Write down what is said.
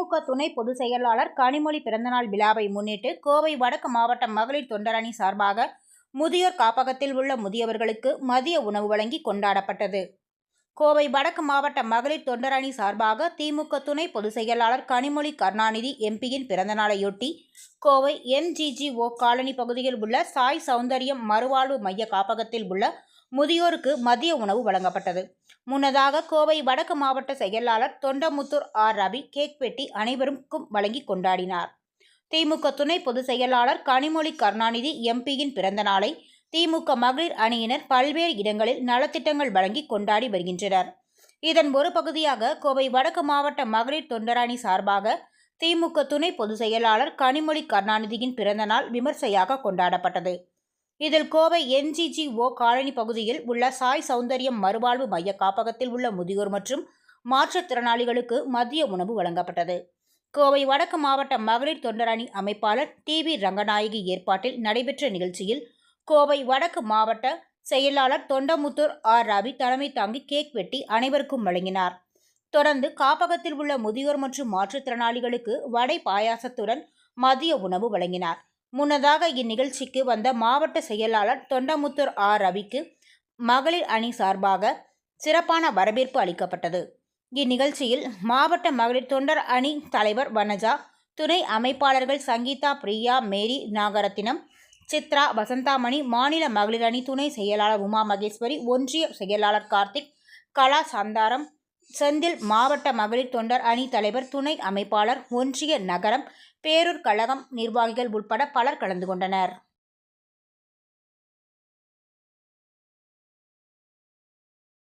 திமுக துணை பொதுச் செயலாளர் கனிமொழி பிறந்தநாள் விழாவை முன்னிட்டு கோவை வடக்கு மாவட்ட மகளிர் தொண்டரணி சார்பாக முதியோர் காப்பகத்தில் உள்ள முதியவர்களுக்கு மதிய உணவு வழங்கி கொண்டாடப்பட்டது. கோவை வடக்கு மாவட்ட மகளிர் தொண்டரணி சார்பாக திமுக துணை பொதுச் செயலாளர் கனிமொழி கருணாநிதி எம்பியின் பிறந்தநாளையொட்டி கோவை என்ஜிஜிஓ காலனி பகுதியில் உள்ள சாய் சௌந்தரியம் மறுவாழ்வு மைய காப்பகத்தில் உள்ள முதியோருக்கு மதிய உணவு வழங்கப்பட்டது. முன்னதாக கோவை வடக்கு மாவட்ட செயலாளர் தொண்டமுத்தூர் ஆர். ரவி கேக் வெட்டி அனைவருக்கும் வழங்கி கொண்டாடினார். திமுக துணை பொதுச் செயலாளர் கனிமொழி கருணாநிதி எம்பியின் பிறந்தநாளை திமுக மகளிர் அணியினர் பல்வேறு இடங்களில் நலத்திட்டங்கள் வழங்கி கொண்டாடி வருகின்றனர். இதன் ஒரு பகுதியாக கோவை வடக்கு மாவட்ட மகளிர் தொண்டரணி சார்பாக திமுக துணை பொதுச் செயலாளர் கனிமொழி கருணாநிதியின் பிறந்தநாள் விமர்சையாக கொண்டாடப்பட்டது. இதில் கோவை என்ஜிஜிஓ காலனி பகுதியில் உள்ள சாய் சௌந்தரியம் மறுவாழ்வு மைய காப்பகத்தில் உள்ள முதியோர் மற்றும் மாற்றுத்திறனாளிகளுக்கு மதிய உணவு வழங்கப்பட்டது. கோவை வடக்கு மாவட்ட மகளிர் தொண்டரணி அமைப்பாளர் டி வி ரங்கநாயகி ஏற்பாட்டில் நடைபெற்ற நிகழ்ச்சியில் கோவை வடக்கு மாவட்ட செயலாளர் தொண்டமுத்தூர் ஆர். ரவி தலைமை தாங்கி கேக் வெட்டி அனைவருக்கும் வழங்கினார். தொடர்ந்து காப்பகத்தில் உள்ள முதியோர் மற்றும் மாற்றுத்திறனாளிகளுக்கு வடை பாயாசத்துடன் மதிய உணவு வழங்கினார். முன்னதாக இந்நிகழ்ச்சிக்கு வந்த மாவட்ட செயலாளர் தொண்டமுத்தூர் ஆர். ரவிக்கு மகளிர் அணி சார்பாக சிறப்பான வரவேற்பு அளிக்கப்பட்டது. இந்நிகழ்ச்சியில் மாவட்ட மகளிர் தொண்டர் அணி தலைவர் வனஜா துணை அமைப்பாளர்கள் சங்கீதா பிரியா மேரி நாகரத்தினம் சித்ரா வசந்தாமணி மாநில மகளிர் அணி துணை செயலாளர் உமா மகேஸ்வரி ஒன்றிய செயலாளர் கார்த்திக் கலா சந்தாரம் செந்தில் மாவட்ட மகளிர் தொண்டர் அணி தலைவர் துணை அமைப்பாளர் ஒன்றிய நகரம் பேரூர் கழகம் நிர்வாகிகள் உட்பட பலர் கலந்து கொண்டனர்.